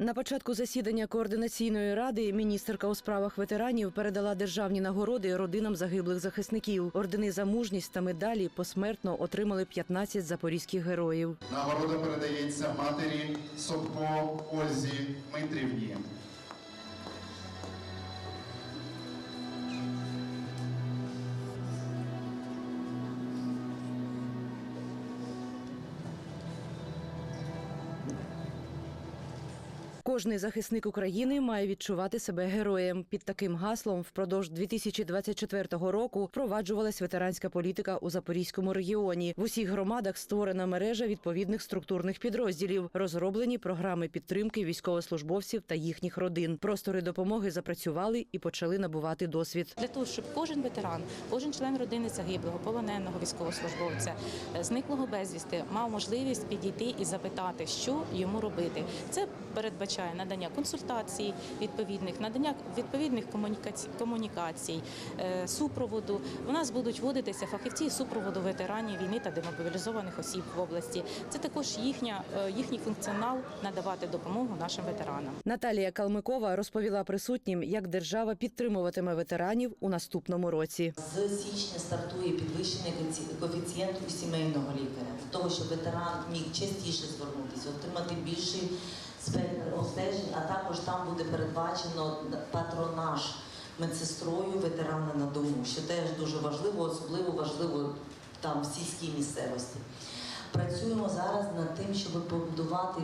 На початку засідання координаційної ради міністерка у справах ветеранів передала державні нагороди родинам загиблих захисників. Ордени за мужність та медалі посмертно отримали 15 запорізьких героїв. Нагорода передається матері Собко Ользі Дмитрівні. Кожний захисник України має відчувати себе героєм. Під таким гаслом впродовж 2024 року впроваджувалась ветеранська політика у Запорізькому регіоні. В усіх громадах створена мережа відповідних структурних підрозділів, розроблені програми підтримки військовослужбовців та їхніх родин. Простори допомоги запрацювали і почали набувати досвід. для того, щоб кожен ветеран, кожен член родини загиблого, полоненого військовослужбовця, зниклого безвісти, мав можливість підійти і запитати, що йому робити. Це передбачає надання консультацій відповідних, надання відповідних комунікацій, комунікацій, е, супроводу. У нас будуть вводитися фахівці супроводу ветеранів війни та демобілізованих осіб в області. Це також їхня е, їхній функціонал надавати допомогу нашим ветеранам. Наталія Калмикова розповіла присутнім, як держава підтримуватиме ветеранів у наступному році. З січня стартує підвищений коефіці- коефіцієнт у сімейного лікаря для того, щоб ветеран міг частіше звернутися, отримати більший обстежень, а також там буде передбачено патронаж медсестрою ветерана на дому, що теж дуже важливо, особливо важливо там в сільській місцевості. Працюємо зараз над тим, щоб побудувати,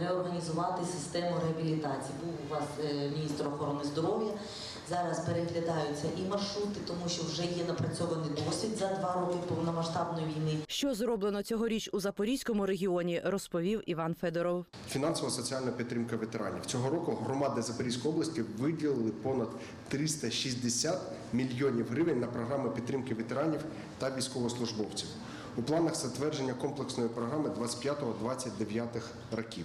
реорганізувати систему реабілітації. Був у вас е, міністр охорони здоров'я. Зараз переглядаються і маршрути, тому що вже є напрацьований досвід за два роки повномасштабної війни. Що зроблено цьогоріч у Запорізькому регіоні, розповів Іван Федоров. Фінансова соціальна підтримка ветеранів цього року громади Запорізької області виділили понад 360 мільйонів гривень на програми підтримки ветеранів та військовослужбовців. У планах затвердження комплексної програми 25-29 років.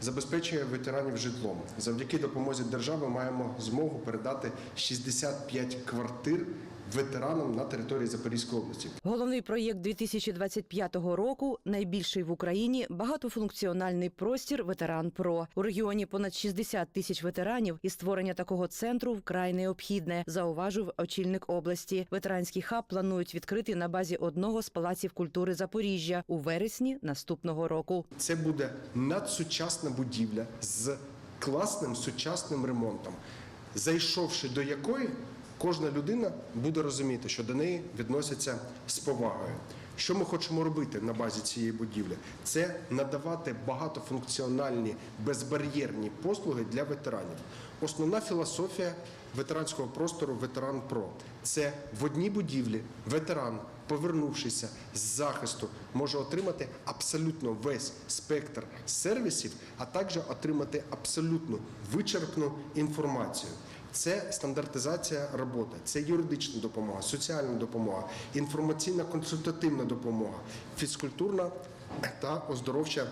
Забезпечує ветеранів житлом. Завдяки допомозі держави маємо змогу передати 65 квартир ветеранам на території Запорізької області. Головний проєкт 2025 року найбільший в Україні багатофункціональний простір Ветеран Про у регіоні понад 60 тисяч ветеранів, і створення такого центру вкрай необхідне, зауважив очільник області. Ветеранський хаб планують відкрити на базі одного з палаців культури Запоріжжя у вересні наступного року. Це буде надсучасна будівля з класним сучасним ремонтом, зайшовши до якої кожна людина буде розуміти, що до неї відносяться з повагою. Що ми хочемо робити на базі цієї будівлі? Це надавати багатофункціональні безбар'єрні послуги для ветеранів. Основна філософія ветеранського простору Ветеран Про це в одній будівлі ветеран, повернувшися з захисту, може отримати абсолютно весь спектр сервісів, а також отримати абсолютно вичерпну інформацію. Це стандартизація роботи, це юридична допомога, соціальна допомога, інформаційна консультативна допомога, фізкультурна та оздоровча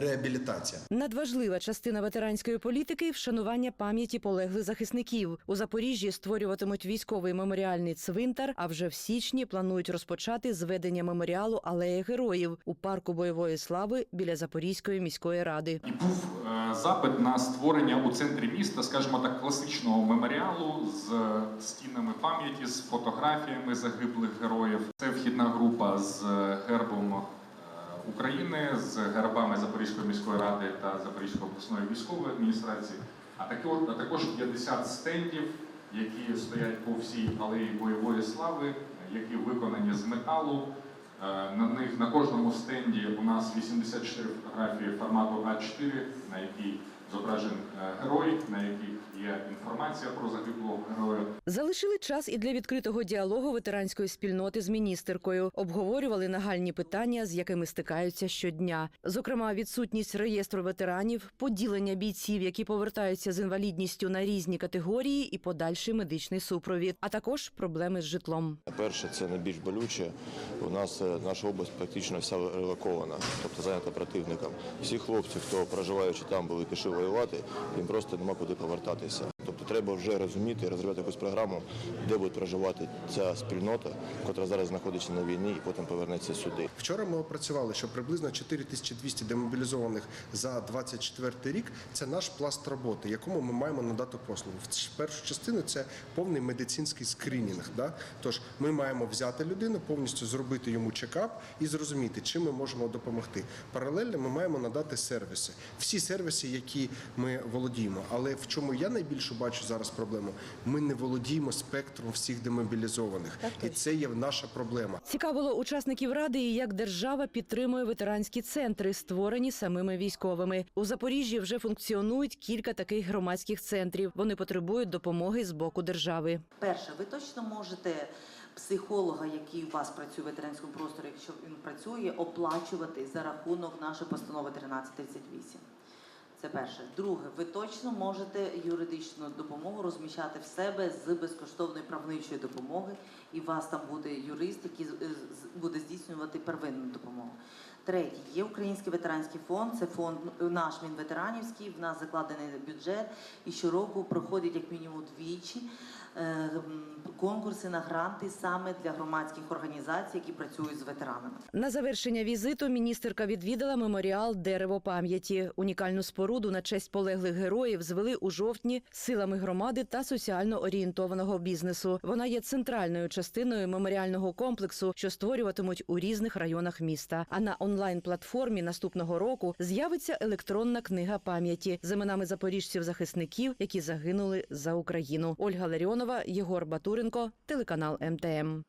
реабілітація. Надважлива частина ветеранської політики вшанування пам'яті полеглих захисників. У Запоріжжі створюватимуть військовий меморіальний цвинтар. А вже в січні планують розпочати зведення меморіалу алеї героїв у парку бойової слави біля Запорізької міської ради. І був е, запит на створення у центрі міста, скажімо так, класичного меморіалу з стінами пам'яті, з фотографіями загиблих героїв. Це вхідна група з гербом е, України, з гербами Запорізької міської ради та Запорізької обласної військової адміністрації, а також, а 50 стендів, які стоять по всій алеї бойової слави, які виконані з металу. Е, На них на кожному стенді у нас 84 фотографії формату А4, на якій зображен е, герой, на яких є інформація про загиблого героя. Залишили час і для відкритого діалогу ветеранської спільноти з міністеркою. Обговорювали нагальні питання, з якими стикаються щодня. Зокрема, відсутність реєстру ветеранів, поділення бійців, які повертаються з інвалідністю на різні категорії, і подальший медичний супровід, а також проблеми з житлом. Перше, це найбільш болюче. У нас е, наша область практично вся релокована, тобто зайнята противником. Всі хлопці, хто проживаючи там, були пішли воювати, їм просто нема куди повертатися. Тобто треба вже розуміти розробляти якусь програму, де буде проживати ця спільнота, яка зараз знаходиться на війні і потім повернеться сюди. Вчора ми опрацювали, що приблизно 4200 демобілізованих за 24 рік це наш пласт роботи, якому ми маємо надати послугу. В першу частину це повний медицинський скринінг. Да? Тож ми маємо взяти людину, повністю зробити йому чекап і зрозуміти, чим ми можемо допомогти. Паралельно ми маємо надати сервіси, всі сервіси, які ми володіємо. Але в чому я найбільше бачу зараз проблему? Ми не володіємо спектром всіх демобілізованих, і це є наша проблема. Цікавило учасників ради, і як держава підтримує ветеранські центри, створені самими військовими. У Запоріжжі вже функціонують кілька таких громадських центрів. Вони потребують допомоги з боку держави. Перше, ви точно можете психолога, який у вас працює в ветеранському просторі, якщо він працює, оплачувати за рахунок нашої постанови 1338. Це перше. Друге, ви точно можете юридичну допомогу розміщати в себе з безкоштовної правничої допомоги, і у вас там буде юрист, який буде здійснювати первинну допомогу. Третє, є Український ветеранський фонд, це фонд наш Мінветеранівський, в нас закладений бюджет, і щороку проходять як мінімум двічі е, конкурси на гранти саме для громадських організацій, які працюють з ветеранами. На завершення візиту міністерка відвідала меморіал Дерево пам'яті. Унікальну споруду на честь полеглих героїв звели у жовтні силами громади та соціально орієнтованого бізнесу. Вона є центральною частиною меморіального комплексу, що створюватимуть у різних районах міста. А на онлайн-платформі наступного року з'явиться електронна книга пам'яті з іменами запоріжців-захисників, які загинули за Україну. Ольга Ларіонова, Єгор Батуренко, телеканал МТМ.